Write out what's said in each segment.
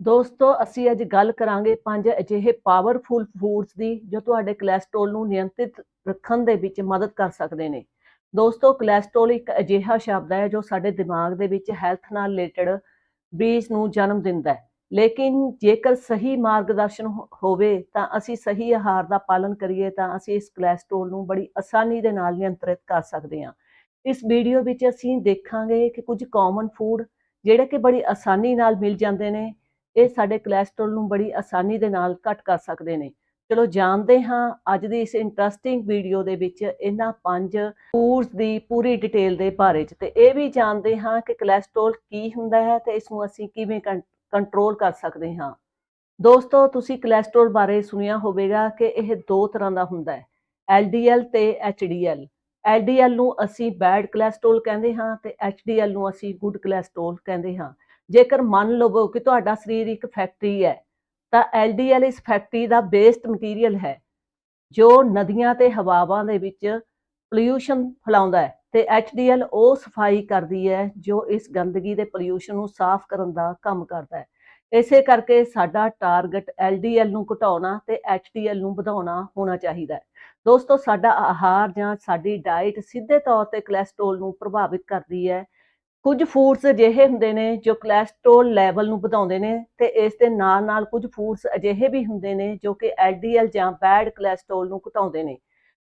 ਦੋਸਤੋ, ਅਸੀਂ ਅੱਜ ਗੱਲ ਕਰਾਂਗੇ ਪੰਜ ਅਜਿਹੇ ਪਾਵਰਫੁਲ ਫੂਡਸ ਦੀ, ਜੋ ਤੁਹਾਡੇ ਕੋਲੇਸਟ੍ਰੋਲ ਨੂੰ ਨਿਯੰਤਰਿਤ ਰੱਖਣ ਦੇ ਵਿੱਚ ਮਦਦ ਕਰ ਸਕਦੇ ਨੇ। ਦੋਸਤੋ ਕੋਲੇਸਟ੍ਰੋਲ ਇੱਕ ਅਜਿਹਾ ਸ਼ਬਦ ਹੈ, ਜੋ ਸਾਡੇ ਦਿਮਾਗ ਦੇ ਵਿੱਚ ਹੈਲਥ ਨਾਲ ਰਿਲੇਟਡ ਬੀਜ ਨੂੰ ਜਨਮ ਦਿੰਦਾ ਹੈ। ਲੇਕਿਨ ਜੇਕਰ ਸਹੀ ਮਾਰਗਦਰਸ਼ਨ ਹੋਵੇ, ਤਾਂ ਅਸੀਂ ਸਹੀ ਆਹਾਰ ਦਾ ਪਾਲਨ ਕਰੀਏ, ਤਾਂ ਅਸੀਂ ਇਸ ਕੋਲੇਸਟ੍ਰੋਲ ਨੂੰ ਬੜੀ ਆਸਾਨੀ ਦੇ ਨਾਲ ਨਿਯੰਤਰਿਤ ਕਰ ਸਕਦੇ ਹਾਂ। ਇਸ ਵੀਡੀਓ ਵਿੱਚ ਅਸੀਂ ਦੇਖਾਂਗੇ ਕਿ ਕੁਝ ਕਾਮਨ ਫੂਡ ਜਿਹੜੇ ਕਿ ਬੜੀ ਆਸਾਨੀ ਨਾਲ ਮਿਲ ਜਾਂਦੇ ਨੇ ਇਹ ਸਾਡੇ ਕੋਲੇਸਟ੍ਰੋਲ ਨੂੰ ਬੜੀ ਆਸਾਨੀ ਦੇ ਨਾਲ ਘਟ ਕਰ ਸਕਦੇ ਨੇ। ਚਲੋ ਜਾਣਦੇ ਹਾਂ, ਅੱਜ ਦੀ ਇਸ ਇੰਟਰਸਟਿੰਗ ਵੀਡੀਓ ਦੇ ਵਿੱਚ ਇਹਨਾਂ ਪੰਜ ਫੂਡਸ ਦੀ ਪੂਰੀ ਡਿਟੇਲ ਦੇ ਬਾਰੇ ਚ। ਤੇ ਇਹ ਵੀ ਜਾਣਦੇ ਹਾਂ ਕਿ ਕੋਲੇਸਟ੍ਰੋਲ ਕੀ ਹੁੰਦਾ ਹੈ ਤੇ ਇਸ ਨੂੰ ਅਸੀਂ ਕਿਵੇਂ ਕੰਟਰੋਲ ਕਰ ਸਕਦੇ ਹਾਂ। ਦੋਸਤੋ, ਤੁਸੀਂ ਕੋਲੇਸਟ੍ਰੋਲ ਬਾਰੇ ਸੁਣਿਆ ਹੋਵੇਗਾ ਕਿ ਇਹ ਦੋ ਤਰ੍ਹਾਂ ਦਾ ਹੁੰਦਾ ਹੈ LDL ਤੇ HDL LDL ਨੂੰ ਅਸੀਂ ਬੈਡ ਕੋਲੇਸਟ੍ਰੋਲ ਕਹਿੰਦੇ ਹਾਂ ਤੇ HDL ਨੂੰ ਅਸੀਂ ਗੁੱਡ ਕੋਲੇਸਟ੍ਰੋਲ ਕਹਿੰਦੇ ਹਾਂ। ਜੇਕਰ ਮੰਨ ਲਵੋ ਕਿ ਤੁਹਾਡਾ ਸਰੀਰ ਇੱਕ ਫੈਕਟਰੀ ਹੈ, ਤਾਂ LDL ਇਸ ਫੈਕਟਰੀ ਦਾ ਵੇਸਟ ਮਟੀਰੀਅਲ ਹੈ, ਜੋ ਨਦੀਆਂ ਤੇ ਹਵਾਵਾਂ ਦੇ ਵਿੱਚ ਪੋਲਿਊਸ਼ਨ ਫੈਲਾਉਂਦਾ ਹੈ ਤੇ HDL ਉਹ ਸਫ਼ਾਈ ਕਰਦੀ ਹੈ ਜੋ ਇਸ ਗੰਦਗੀ ਦੇ ਪੋਲਿਊਸ਼ਨ ਨੂੰ ਸਾਫ਼ ਕਰਨ ਦਾ ਕੰਮ ਕਰਦਾ ਹੈ। ਇਸੇ ਕਰਕੇ ਸਾਡਾ ਟਾਰਗੇਟ LDL ਨੂੰ ਘਟਾਉਣਾ ਤੇ HDL ਨੂੰ ਵਧਾਉਣਾ ਹੋਣਾ ਚਾਹੀਦਾ ਹੈ। ਦੋਸਤੋ, ਸਾਡਾ ਆਹਾਰ ਜਾਂ ਸਾਡੀ ਡਾਈਟ ਸਿੱਧੇ ਤੌਰ ਤੇ ਕੋਲੇਸਟ੍ਰੋਲ ਨੂੰ ਪ੍ਰਭਾਵਿਤ ਕਰਦੀ ਹੈ ਕੁਝ ਫੂਡਸ ਅਜਿਹੇ ਹੁੰਦੇ ਨੇ ਜੋ ਕੋਲੇਸਟ੍ਰੋਲ ਲੈਵਲ ਨੂੰ ਵਧਾਉਂਦੇ ਨੇ ਤੇ ਇਸ ਦੇ ਨਾਲ ਨਾਲ ਕੁਝ ਫੂਡਸ ਅਜਿਹੇ ਵੀ ਹੁੰਦੇ ਨੇ ਜੋ ਕਿ LDL ਜਾਂ ਬੈਡ ਕੋਲੇਸਟ੍ਰੋਲ ਨੂੰ ਘਟਾਉਂਦੇ ਨੇ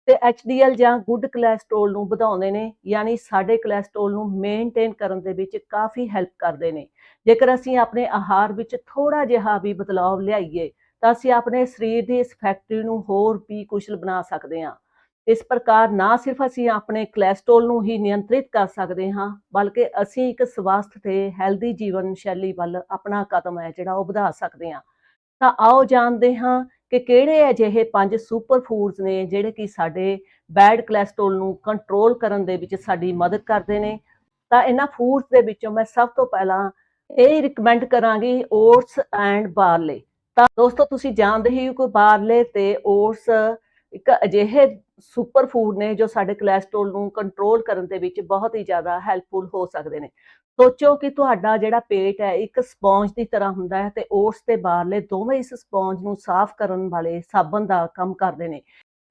ਤੇ HDL ਜਾਂ ਗੁੱਡ ਕੋਲੇਸਟ੍ਰੋਲ ਨੂੰ ਵਧਾਉਂਦੇ ਨੇ, ਯਾਨੀ ਸਾਡੇ ਕੋਲੇਸਟ੍ਰੋਲ ਨੂੰ ਮੇਨਟੇਨ ਕਰਨ ਦੇ ਵਿੱਚ ਕਾਫੀ ਹੈਲਪ ਕਰਦੇ ਨੇ। ਜੇਕਰ ਅਸੀਂ ਆਪਣੇ ਆਹਾਰ ਵਿੱਚ ਥੋੜਾ ਜਿਹਾ ਵੀ ਬਦਲਾਵ ਲਿਆਈਏ, ਤਾਂ ਅਸੀਂ ਆਪਣੇ ਸਰੀਰ ਦੀ ਇਸ ਫੈਕਟਰੀ ਨੂੰ ਹੋਰ ਵੀ ਕੁਸ਼ਲ ਬਣਾ ਸਕਦੇ ਹਾਂ। ਇਸ ਪ੍ਰਕਾਰ ਨਾ ਸਿਰਫ ਅਸੀਂ ਆਪਣੇ ਕੋਲੇਸਟ੍ਰੋਲ ਨੂੰ ਹੀ ਨਿਯੰਤਰਿਤ ਕਰ ਸਕਦੇ ਹਾਂ, ਬਲਕਿ ਅਸੀਂ ਇੱਕ ਸਵਸਥ ਤੇ ਹੈਲਦੀ ਜੀਵਨ ਸ਼ੈਲੀ ਵੱਲ ਆਪਣਾ ਕਦਮ ਹੈ ਜਿਹੜਾ ਉਹ ਵਧਾ ਸਕਦੇ ਹਾਂ। ਤਾਂ ਆਓ ਜਾਣਦੇ ਹਾਂ ਕਿ ਕਿਹੜੇ ਅਜਿਹੇ ਪੰਜ ਸੁਪਰ ਫੂਡਸ ਨੇ ਜਿਹੜੇ ਕਿ ਸਾਡੇ ਬੈਡ ਕੋਲੇਸਟ੍ਰੋਲ ਨੂੰ ਕੰਟਰੋਲ ਕਰਨ ਦੇ ਵਿੱਚ ਸਾਡੀ ਮਦਦ ਕਰਦੇ ਨੇ। ਤਾਂ ਇਹਨਾਂ ਫੂਡਸ ਦੇ ਵਿੱਚੋਂ ਮੈਂ ਸਭ ਤੋਂ ਪਹਿਲਾਂ ਇਹ ਰਿਕਮੈਂਡ ਕਰਾਂਗੀ ਓਟਸ ਐਂਡ ਬਾਰਲੇ ਤਾਂ ਦੋਸਤੋ, ਤੁਸੀਂ ਜਾਣਦੇ ਹੀ ਹੋ ਕਿ ਬਾਰਲੇ ਤੇ ਓਟਸ ਇੱਕ ਅਜਿਹੇ ਸੁਪਰ ਫੂਡ ਨੇ ਜੋ ਸਾਡੇ ਕੋਲੇਸਟ੍ਰੋਲ ਨੂੰ ਕੰਟਰੋਲ ਕਰਨ ਦੇ ਵਿੱਚ ਬਹੁਤ ਹੀ ਜ਼ਿਆਦਾ ਹੈਲਪਫੁਲ ਹੋ ਸਕਦੇ ਨੇ। ਸੋਚੋ ਕਿ ਤੁਹਾਡਾ ਜਿਹੜਾ ਪੇਟ ਹੈ, ਇੱਕ ਸਪੌਂਜ ਦੀ ਤਰ੍ਹਾਂ ਹੁੰਦਾ ਹੈ ਤੇ ਓਟਸ ਤੇ ਬਾਹਰਲੇ ਦੋਵੇਂ ਇਸ ਸਪੌਂਜ ਨੂੰ ਸਾਫ਼ ਕਰਨ ਵਾਲੇ ਸਾਬਣ ਦਾ ਕੰਮ ਕਰਦੇ ਨੇ।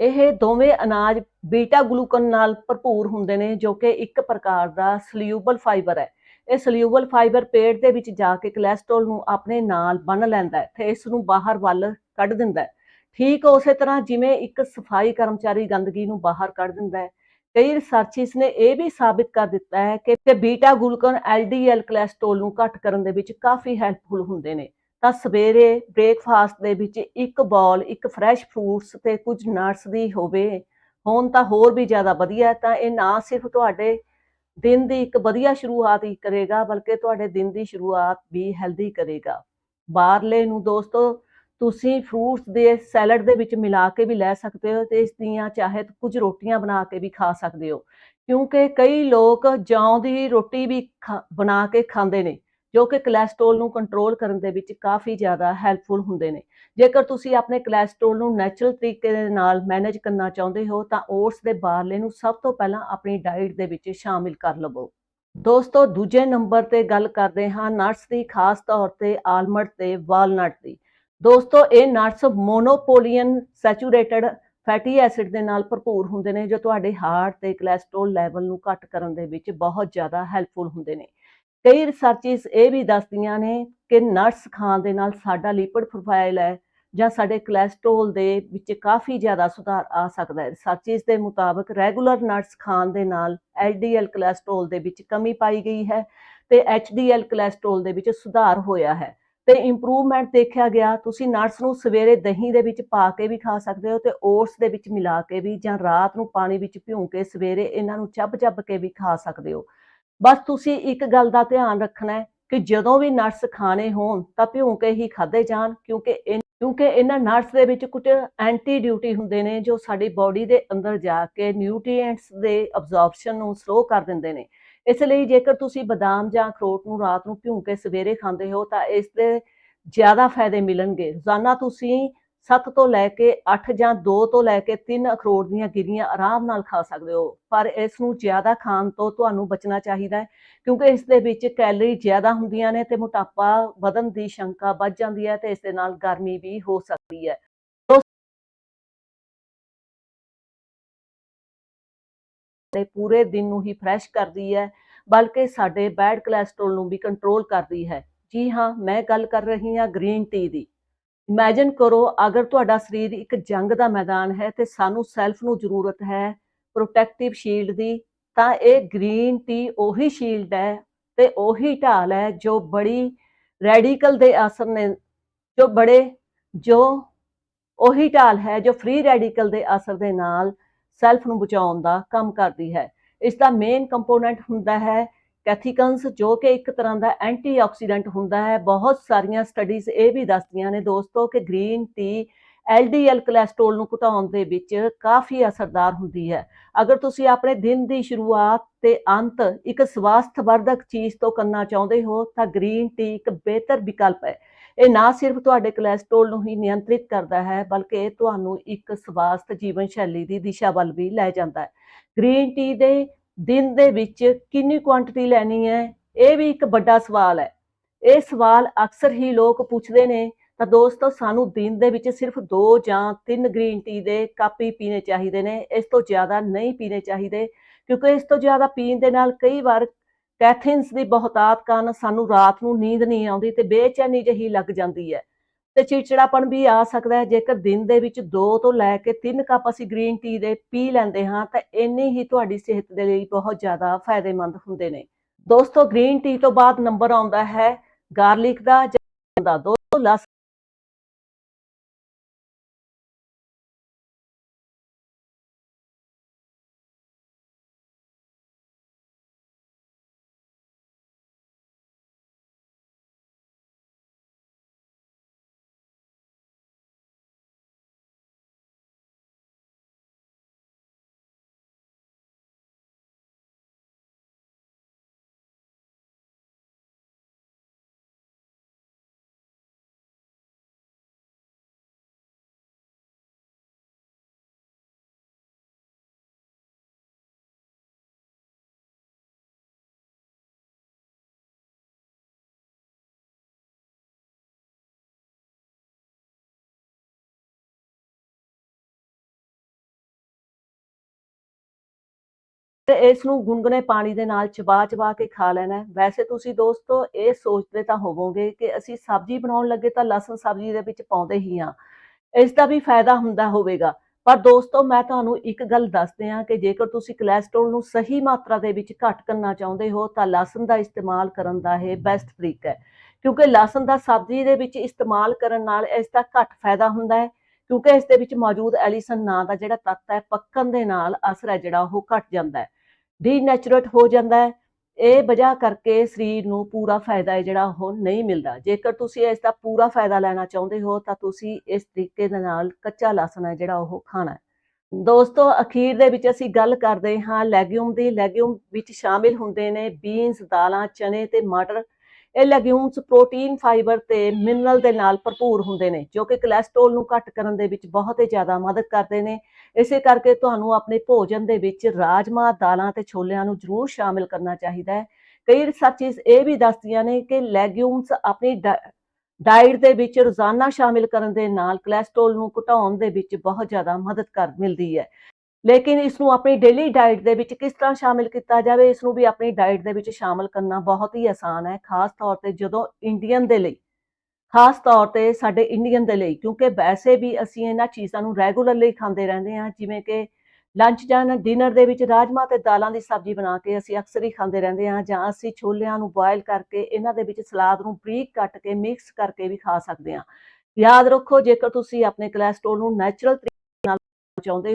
ਇਹ ਦੋਵੇਂ ਅਨਾਜ ਬੀਟਾ ਗਲੂਕਨ ਨਾਲ ਭਰਪੂਰ ਹੁੰਦੇ ਨੇ ਜੋ ਕਿ ਇੱਕ ਪ੍ਰਕਾਰ ਦਾ ਸਲਿਊਬਲ ਫਾਈਬਰ ਹੈ। ਇਹ ਸਲਿਊਬਲ ਫਾਈਬਰ ਪੇਟ ਦੇ ਵਿੱਚ ਜਾ ਕੇ ਕੋਲੇਸਟ੍ਰੋਲ ਨੂੰ ਆਪਣੇ ਨਾਲ ਬੰਨ ਲੈਂਦਾ ਹੈ ਤੇ ਇਸ ਨੂੰ ਬਾਹਰ ਵੱਲ ਕੱਢ ਦਿੰਦਾ ਹੈ। ਠੀਕ ਉਸੇ ਤਰ੍ਹਾਂ ਜਿਵੇਂ ਇੱਕ ਸਫ਼ਾਈ ਕਰਮਚਾਰੀ ਗੰਦਗੀ ਨੂੰ ਬਾਹਰ ਕੱਢ ਦਿੰਦਾ ਹੈ। ਕਈ ਰਿਸਰਚਿਸ ਨੇ ਇਹ ਵੀ ਸਾਬਿਤ ਕਰ ਦਿੱਤਾ ਹੈ ਕਿ ਬੀਟਾ ਗਲੂਕਨ LDL ਕੋਲੇਸਟ੍ਰੋਲ ਨੂੰ ਘੱਟ ਕਰਨ ਦੇ ਵਿੱਚ ਕਾਫੀ ਹੈਲਪਫੁਲ ਹੁੰਦੇ ਨੇ, ਤਾਂ ਸਵੇਰੇ ਬ੍ਰੇਕਫਾਸਟ ਦੇ ਵਿੱਚ ਇੱਕ ਬੌਲ ਇੱਕ ਫਰੈਸ਼ ਫਰੂਟਸ ਤੇ ਕੁਝ ਨਟਸ ਦੀ ਹੋਵੇ, ਹੋਣ ਤਾਂ ਹੋਰ ਵੀ ਜ਼ਿਆਦਾ ਵਧੀਆ ਤਾਂ ਇਹ ਨਾ ਸਿਰਫ ਤੁਹਾਡੇ ਦਿਨ ਦੀ ਇੱਕ ਵਧੀਆ ਸ਼ੁਰੂਆਤ ਹੀ ਕਰੇਗਾ, ਬਲਕਿ ਤੁਹਾਡੇ ਦਿਨ ਦੀ ਸ਼ੁਰੂਆਤ ਵੀ ਹੈਲਦੀ ਕਰੇਗਾ। ਬਾਹਰਲੇ ਨੂੰ ਦੋਸਤੋ ਤੁਸੀਂ ਫਰੂਟਸ ਦੇ ਸੈਲਡ ਦੇ ਵਿੱਚ ਮਿਲਾ ਕੇ ਵੀ ਲੈ ਸਕਦੇ ਹੋ ਤੇ ਇਸ ਦੀਆਂ ਚਾਹੇ ਕੁਝ ਰੋਟੀਆਂ ਬਣਾ ਕੇ ਵੀ ਖਾ ਸਕਦੇ ਹੋ। ਕਿਉਂਕਿ ਕਈ ਲੋਕ ਜੌਂ ਦੀ ਰੋਟੀ ਵੀ ਖਾ- ਬਣਾ ਕੇ ਖਾਂਦੇ ਨੇ, ਜੋ ਕਿ ਕੋਲੇਸਟ੍ਰੋਲ ਨੂੰ ਕੰਟਰੋਲ ਕਰਨ ਦੇ ਵਿੱਚ ਕਾਫੀ ਜ਼ਿਆਦਾ ਹੈਲਪਫੁਲ ਹੁੰਦੇ ਨੇ। ਜੇਕਰ ਤੁਸੀਂ ਆਪਣੇ ਕੋਲੇਸਟ੍ਰੋਲ ਨੂੰ ਨੈਚੁਰਲ ਤਰੀਕੇ ਦੇ ਨਾਲ ਮੈਨੇਜ ਕਰਨਾ ਚਾਹੁੰਦੇ ਹੋ, ਤਾਂ ਓਟਸ ਦੇ ਬਾਰਲੇ ਨੂੰ ਸਭ ਤੋਂ ਪਹਿਲਾਂ ਆਪਣੀ ਡਾਈਟ ਦੇ ਵਿੱਚ ਸ਼ਾਮਿਲ ਕਰ ਲਵੋ। ਦੋਸਤੋ, ਦੂਜੇ ਨੰਬਰ ਤੇ ਗੱਲ ਕਰਦੇ ਹਾਂ ਨਟਸ ਦੀ ਖਾਸ ਤੌਰ ਤੇ ਆਲਮੰਡ ਤੇ ਵਾਲਨਟ ਦੀ। ਦੋਸਤੋ, ਇਹ ਨਟਸ ਮੋਨੋਪੋਲੀਅਨ ਸੈਚੂਰੇਟਡ ਫੈਟੀ ਐਸਿਡ ਦੇ ਨਾਲ ਭਰਪੂਰ ਹੁੰਦੇ ਨੇ, ਜੋ ਤੁਹਾਡੇ ਹਾਰਟ ਤੇ ਕੋਲੇਸਟ੍ਰੋਲ ਲੈਵਲ ਨੂੰ ਘੱਟ ਕਰਨ ਦੇ ਵਿੱਚ ਬਹੁਤ ਜ਼ਿਆਦਾ ਹੈਲਪਫੁਲ ਹੁੰਦੇ ਨੇ। ਕਈ ਰਿਸਰਚਿਸ ਇਹ ਵੀ ਦੱਸਦੀਆਂ ਨੇ ਕਿ ਨਟਸ ਖਾਣ ਦੇ ਨਾਲ ਸਾਡਾ ਲਿਪਿਡ ਪ੍ਰੋਫਾਈਲ ਹੈ ਜਾਂ ਸਾਡੇ ਕੋਲੇਸਟ੍ਰੋਲ ਦੇ ਵਿੱਚ ਕਾਫੀ ਜ਼ਿਆਦਾ ਸੁਧਾਰ ਆ ਸਕਦਾ ਹੈ। ਰਿਸਰਚਿਸ ਦੇ ਮੁਤਾਬਕ ਰੈਗੂਲਰ ਨਟਸ ਖਾਣ ਦੇ ਨਾਲ LDL ਕੋਲੇਸਟ੍ਰੋਲ ਦੇ ਵਿੱਚ ਕਮੀ ਪਾਈ ਗਈ ਹੈ ਤੇ HDL ਕੋਲੇਸਟ੍ਰੋਲ ਦੇ ਵਿੱਚ ਸੁਧਾਰ ਹੋਇਆ ਹੈ। ਤੇ ਇੰਪਰੂਵਮੈਂਟ ਦੇਖਿਆ ਗਿਆ, ਤੁਸੀਂ ਨਟਸ ਨੂੰ ਸਵੇਰੇ ਦਹੀਂ ਦੇ ਵਿੱਚ ਪਾ ਕੇ ਵੀ ਖਾ ਸਕਦੇ ਹੋ ਤੇ ਓਟਸ ਦੇ ਵਿੱਚ ਮਿਲਾ ਕੇ ਵੀ ਜਾਂ ਰਾਤ ਨੂੰ ਪਾਣੀ ਵਿੱਚ ਭਿਉਂ ਕੇ ਸਵੇਰੇ ਇਹਨਾਂ ਨੂੰ ਚੱਬ-ਚੱਬ ਕੇ ਵੀ ਖਾ ਸਕਦੇ ਹੋ। ਬਸ ਤੁਸੀਂ ਇੱਕ ਗੱਲ ਦਾ ਧਿਆਨ ਰੱਖਣਾ ਹੈ ਕਿ ਜਦੋਂ ਵੀ ਨਟਸ ਖਾਣੇ ਹੋਣ ਤਾਂ ਭਿਉਂ ਕੇ ਹੀ ਖਾਦੇ ਜਾਣ ਕਿਉਂਕਿ ਇਹ ਕਿਉਂਕਿ ਇਹਨਾਂ ਨਟਸ ਦੇ ਵਿੱਚ ਕੁਝ ਐਂਟੀ ਡਿਊਟੀ ਹੁੰਦੇ ਨੇ ਜੋ ਸਾਡੀ ਬਾਡੀ ਦੇ ਅੰਦਰ ਜਾ ਕੇ ਨਿਊਟ੍ਰੀਐਂਟਸ ਦੇ ਅਬਜ਼ੌਰਪਸ਼ਨ ਨੂੰ ਸਲੋ ਕਰ ਦਿੰਦੇ ਨੇ। ਇਸ ਲਈ ਜੇਕਰ ਤੁਸੀਂ ਬਦਾਮ ਜਾਂ ਅਖਰੋਟ ਨੂੰ ਰਾਤ ਨੂੰ ਭਿਉਂ ਕੇ ਸਵੇਰੇ ਖਾਂਦੇ ਹੋ, ਤਾਂ ਇਸ ਦੇ ਜ਼ਿਆਦਾ ਫਾਇਦੇ ਮਿਲਣਗੇ। ਰੋਜ਼ਾਨਾ ਤੁਸੀਂ 7 ਤੋਂ ਲੈ ਕੇ 8 ਜਾਂ 2 ਤੋਂ ਲੈ ਕੇ 3 ਅਖਰੋਟ ਦੀਆਂ ਗਿਰੀਆਂ ਆਰਾਮ ਨਾਲ ਖਾ ਸਕਦੇ ਹੋ, ਪਰ ਇਸ ਨੂੰ ਜ਼ਿਆਦਾ ਖਾਣ ਤੋਂ ਤੁਹਾਨੂੰ ਬਚਣਾ ਚਾਹੀਦਾ ਹੈ, ਕਿਉਂਕਿ ਇਸ ਦੇ ਵਿੱਚ ਕੈਲਰੀ ਜ਼ਿਆਦਾ ਹੁੰਦੀਆਂ ਨੇ ਤੇ ਮੋਟਾਪਾ ਵਧਣ ਦੀ ਸ਼ੰਕਾ ਵੱਧ ਜਾਂਦੀ ਹੈ ਤੇ ਇਸ ਦੇ ਨਾਲ ਗਰਮੀ ਵੀ ਹੋ ਸਕਦੀ ਹੈ। ਤੇ ਪੂਰੇ ਦਿਨ ਨੂੰ ਹੀ ਫਰੈਸ਼ ਕਰਦੀ ਹੈ, ਬਲਕਿ ਸਾਡੇ ਬੈਡ ਕੋਲੇਸਟ੍ਰੋਲ ਨੂੰ ਵੀ ਕੰਟਰੋਲ ਕਰਦੀ ਹੈ। ਜੀ ਹਾਂ, ਮੈਂ ਗੱਲ ਕਰ ਰਹੀ ਹਾਂ ਗ੍ਰੀਨ ਟੀ ਦੀ। ਇਮੇਜਿਨ ਕਰੋ, ਅਗਰ ਤੁਹਾਡਾ ਸਰੀਰ ਇੱਕ ਜੰਗ ਦਾ ਮੈਦਾਨ ਹੈ ਤੇ ਸਾਨੂੰ ਸੈਲਫ ਨੂੰ ਜ਼ਰੂਰਤ ਹੈ ਪ੍ਰੋਟੈਕਟਿਵ ਸ਼ੀਲਡ ਦੀ, ਤਾਂ ਇਹ ਗ੍ਰੀਨ ਟੀ ਉਹੀ ਸ਼ੀਲਡ ਹੈ ਤੇ ਉਹੀ ਢਾਲ ਹੈ ਜੋ ਬੜੀ ਰੈਡੀਕਲ ਦੇ ਅਸਰ ਨੇ, ਜੋ ਬੜੇ, ਜੋ ਉਹੀ ਢਾਲ ਹੈ ਜੋ ਫ੍ਰੀ ਰੈਡੀਕਲ ਦੇ ਅਸਰ ਦੇ ਨਾਲ ਸੈਲਫ ਨੂੰ ਬਚਾਉਣ ਦਾ ਕੰਮ ਕਰਦੀ ਹੈ। ਇਸ ਦਾ ਮੇਨ ਕੰਪੋਨੈਂਟ ਹੁੰਦਾ ਹੈ ਕੈਥੀਕਨਸ ਜੋ ਕਿ ਇੱਕ ਤਰ੍ਹਾਂ ਦਾ ਐਂਟੀਆਕਸੀਡੈਂਟ ਹੁੰਦਾ ਹੈ। ਬਹੁਤ ਸਾਰੀਆਂ ਸਟੱਡੀਜ਼ ਇਹ ਵੀ ਦੱਸਦੀਆਂ ਨੇ ਦੋਸਤੋ ਕਿ ਗ੍ਰੀਨ ਟੀ LDL ਕੋਲੇਸਟ੍ਰੋਲ ਨੂੰ ਘਟਾਉਣ ਦੇ ਵਿੱਚ ਕਾਫੀ ਅਸਰਦਾਰ ਹੁੰਦੀ ਹੈ। ਅਗਰ ਤੁਸੀਂ ਆਪਣੇ ਦਿਨ ਦੀ ਸ਼ੁਰੂਆਤ ਤੇ ਅੰਤ ਇੱਕ ਸਵਾਸਥ ਵਰਧਕ ਚੀਜ਼ ਤੋਂ ਕਰਨਾ ਚਾਹੁੰਦੇ ਹੋ ਤਾਂ ਗ੍ਰੀਨ ਟੀ ਇੱਕ ਬਿਹਤਰ ਵਿਕਲਪ ਹੈ। ਇਹ ਨਾ ਸਿਰਫ ਤੁਹਾਡੇ ਕੋਲੇਸਟ੍ਰੋਲ ਨੂੰ ਹੀ ਨਿਯੰਤਰਿਤ ਕਰਦਾ ਹੈ, ਬਲਕਿ ਇਹ ਤੁਹਾਨੂੰ ਇੱਕ ਸਵਾਸਥ ਜੀਵਨ ਸ਼ੈਲੀ ਦੀ ਦਿਸ਼ਾ ਵੱਲ ਵੀ ਲੈ ਜਾਂਦਾ ਹੈ। ਗ੍ਰੀਨ ਟੀ ਦੇ ਦਿਨ ਦੇ ਵਿੱਚ ਕਿੰਨੀ ਕੁਆਂਟੀਟੀ ਲੈਣੀ ਹੈ? ਇਹ ਵੀ ਇੱਕ ਵੱਡਾ ਸਵਾਲ ਹੈ। ਇਹ ਸਵਾਲ ਅਕਸਰ ਹੀ ਲੋਕ ਪੁੱਛਦੇ ਨੇ, ਤਾਂ ਦੋਸਤੋ ਸਾਨੂੰ ਦਿਨ ਦੇ ਵਿੱਚ ਸਿਰਫ 2 ਜਾਂ 3 ਗ੍ਰੀਨ ਟੀ ਦੇ ਕੱਪ ਹੀ ਪੀਣੇ ਚਾਹੀਦੇ ਨੇ। ਇਸ ਤੋਂ ਜ਼ਿਆਦਾ ਨਹੀਂ ਪੀਣੇ ਚਾਹੀਦੇ, ਕਿਉਂਕਿ ਇਸ ਤੋਂ ਜ਼ਿਆਦਾ ਪੀਣ ਦੇ ਨਾਲ ਕਈ ਵਾਰ ਕੈਥਿਨਸ ਦੀ ਬਹੁਤਾਤ ਕਾਰਨ ਸਾਨੂੰ ਰਾਤ ਨੂੰ ਨੀਂਦ ਨਹੀਂ ਆਉਂਦੀ ਤੇ ਬੇਚੈਨੀ ਜਿਹੀ ਲੱਗ ਜਾਂਦੀ ਹੈ। ਤੇ ਚਿੜਚਿੜਾਪਨ ਵੀ ਆ ਸਕਦਾ ਹੈ, ਜੇਕਰ ਦਿਨ ਦੇ ਵਿੱਚ 2 ਤੋਂ ਲੈ ਕੇ 3 ਕੱਪ ਅਸੀਂ ਗ੍ਰੀਨ ਟੀ ਦੇ ਪੀ ਲੈਂਦੇ ਹਾਂ, ਤਾਂ ਇੰਨੇ ਹੀ ਤੁਹਾਡੀ ਸਿਹਤ ਦੇ ਲਈ ਬਹੁਤ ਜ਼ਿਆਦਾ ਫਾਇਦੇਮੰਦ ਹੁੰਦੇ ਨੇ। ਦੋਸਤੋ, ਗ੍ਰੀਨ ਟੀ ਤੋਂ ਬਾਅਦ ਨੰਬਰ ਆਉਂਦਾ ਹੈ, ਗਾਰਲਿਕ ਦਾ ਜਾਂ ਦਾ ਦੋਸਤੋ ਲਸ ਤੇ ਇਸ ਨੂੰ ਗੁੰਗਨੇ ਪਾਣੀ ਦੇ ਨਾਲ ਚਬਾ ਚਬਾ ਕੇ ਖਾ ਲੈਣਾ ਵੈਸੇ ਤੁਸੀਂ ਦੋਸਤੋ, ਇਹ ਸੋਚਦੇ ਤਾਂ ਹੋਵੋਗੇ ਕਿ ਅਸੀਂ ਸਬਜ਼ੀ ਬਣਾਉਣ ਲੱਗੇ ਤਾਂ ਲਸਣ ਸਬਜ਼ੀ ਦੇ ਵਿੱਚ ਪਾਉਂਦੇ ਹੀ ਹਾਂ। ਇਸ ਦਾ ਵੀ ਫਾਇਦਾ ਹੁੰਦਾ ਹੋਵੇਗਾ। ਪਰ ਦੋਸਤੋ, ਮੈਂ ਤੁਹਾਨੂੰ ਇੱਕ ਗੱਲ ਦੱਸਦੇ ਹਾਂ ਕਿ ਜੇਕਰ ਤੁਸੀਂ ਕੋਲੇਸਟ੍ਰੋਲ ਨੂੰ ਸਹੀ ਮਾਤਰਾ ਦੇ ਵਿੱਚ ਘੱਟ ਕਰਨਾ ਚਾਹੁੰਦੇ ਹੋ, ਤਾਂ ਲਸਣ ਦਾ ਇਸਤੇਮਾਲ ਕਰਨ ਦਾ ਇਹ ਬੈਸਟ ਤਰੀਕਾ ਹੈ। ਕਿਉਂਕਿ ਲਸਣ ਦਾ ਸਬਜ਼ੀ ਦੇ ਵਿੱਚ ਇਸਤੇਮਾਲ ਕਰਨ ਨਾਲ ਇਸ ਦਾ ਘੱਟ ਫਾਇਦਾ ਹੁੰਦਾ ਹੈ, ਕਿਉਂਕਿ ਇਸ ਦੇ ਵਿੱਚ ਮੌਜੂਦ ਐਲੀਸਨ ਨਾਂ ਦਾ ਜਿਹੜਾ ਤੱਤ ਹੈ, ਪੱਕਣ ਦੇ ਨਾਲ ਅਸਰ ਹੈ ਜਿਹੜਾ ਉਹ ਘਟ ਜਾਂਦਾ ਹੈ। ਡੀਨੈਚੁਰੇਟ ਹੋ ਜਾਂਦਾ ਹੈ। ਇਹ ਵਜ੍ਹਾ ਕਰਕੇ ਸਰੀਰ ਨੂੰ ਪੂਰਾ ਫਾਇਦਾ ਹੈ ਜਿਹੜਾ ਉਹ ਨਹੀਂ ਮਿਲਦਾ। ਜੇਕਰ ਤੁਸੀਂ ਇਸ ਦਾ ਪੂਰਾ ਫਾਇਦਾ ਲੈਣਾ ਚਾਹੁੰਦੇ ਹੋ, ਤਾਂ ਤੁਸੀਂ ਇਸ ਤਰੀਕੇ ਦੇ ਨਾਲ ਕੱਚਾ ਲਸਣ ਹੈ ਜਿਹੜਾ ਉਹ ਖਾਣਾ ਹੈ। ਦੋਸਤੋ, ਅਖੀਰ ਦੇ ਵਿੱਚ ਅਸੀਂ ਗੱਲ ਕਰਦੇ ਹਾਂ। ਲੈਗਿਊਮ ਦੀ। ਲੈਗਿਊਮ ਵਿੱਚ ਸ਼ਾਮਿਲ ਹੁੰਦੇ ਨੇ ਬੀਨਸ ਦਾਲਾਂ, ਚਨੇ ਤੇ ਮਟਰ। ਇਹ ਲੈਗਿਊਮਸ ਪ੍ਰੋਟੀਨ ਫਾਈਬਰ ਤੇ ਮਿਨਰਲ ਦੇ ਨਾਲ ਭਰਪੂਰ ਹੁੰਦੇ ਨੇ, ਜੋ ਕਿ ਕੋਲੇਸਟ੍ਰੋਲ ਨੂੰ ਘੱਟ ਕਰਨ ਦੇ ਵਿੱਚ ਬਹੁਤ ਹੀ ਜ਼ਿਆਦਾ ਮਦਦ ਕਰਦੇ ਨੇ। ਇਸੇ ਕਰਕੇ ਤੁਹਾਨੂੰ ਆਪਣੇ ਭੋਜਨ ਦੇ ਵਿੱਚ ਰਾਜਮਾ, ਦਾਲਾਂ ਤੇ ਛੋਲਿਆਂ ਨੂੰ ਜ਼ਰੂਰ ਸ਼ਾਮਿਲ ਕਰਨਾ ਚਾਹੀਦਾ ਹੈ। ਕਈ ਰਿਸਰਚਸ ਇਹ ਵੀ ਦੱਸਦੀਆਂ ਨੇ ਕਿ ਲੈਗਿਊਮਸ ਆਪਣੀ ਡਾਈਟ ਦੇ ਵਿੱਚ ਰੋਜ਼ਾਨਾ ਸ਼ਾਮਿਲ ਕਰਨ ਦੇ ਨਾਲ ਕੋਲੇਸਟ੍ਰੋਲ ਨੂੰ ਘਟਾਉਣ ਦੇ ਵਿੱਚ ਬਹੁਤ ਜ਼ਿਆਦਾ ਮਦਦ ਕਰ, ਮਿਲਦੀ ਹੈ। ਲੇਕਿਨ ਇਸ ਨੂੰ ਆਪਣੀ ਡੇਲੀ ਡਾਈਟ ਦੇ ਵਿੱਚ ਕਿਸ ਤਰ੍ਹਾਂ ਸ਼ਾਮਿਲ ਕੀਤਾ ਜਾਵੇ ਇਸ ਨੂੰ ਵੀ ਆਪਣੀ ਡਾਈਟ ਦੇ ਵਿੱਚ ਸ਼ਾਮਿਲ ਕਰਨਾ ਬਹੁਤ ਹੀ ਆਸਾਨ ਹੈ, ਖਾਸ ਤੌਰ ਤੇ ਜਦੋਂ ਇੰਡੀਅਨ ਦੇ ਲਈ, ਖਾਸ ਤੌਰ ਤੇ ਸਾਡੇ ਇੰਡੀਅਨ ਦੇ ਲਈ, ਕਿਉਂਕਿ ਵੈਸੇ ਵੀ ਅਸੀਂ ਇਹਨਾਂ ਚੀਜ਼ਾਂ ਨੂੰ ਰੈਗੂਲਰਲੀ ਖਾਂਦੇ ਰਹਿੰਦੇ ਹਾਂ, ਜਿਵੇਂ ਕਿ ਲੰਚ ਜਾਂ ਡਿਨਰ ਦੇ ਵਿੱਚ ਰਾਜਮਾ ਤੇ ਦਾਲਾਂ ਦੀ ਸਬਜ਼ੀ ਬਣਾ ਕੇ ਅਸੀਂ ਅਕਸਰ ਹੀ ਖਾਂਦੇ ਰਹਿੰਦੇ ਹਾਂ, ਜਾਂ ਅਸੀਂ ਛੋਲਿਆਂ ਨੂੰ ਬੋਇਲ ਕਰਕੇ ਇਹਨਾਂ ਦੇ ਵਿੱਚ ਸਲਾਦ ਨੂੰ ਬਰੀਕ ਕੱਟ ਕੇ ਮਿਕਸ ਕਰਕੇ ਵੀ ਖਾ ਸਕਦੇ ਹਾਂ। ਯਾਦ ਰੱਖੋ, ਜੇਕਰ ਤੁਸੀਂ ਆਪਣੇ ਕੋਲੇਸਟ੍ਰੋਲ ਨੂੰ ਨੈਚੁਰਲ ਤਰੀਕੇ ਨਾਲ ਚਾਹੁੰਦੇ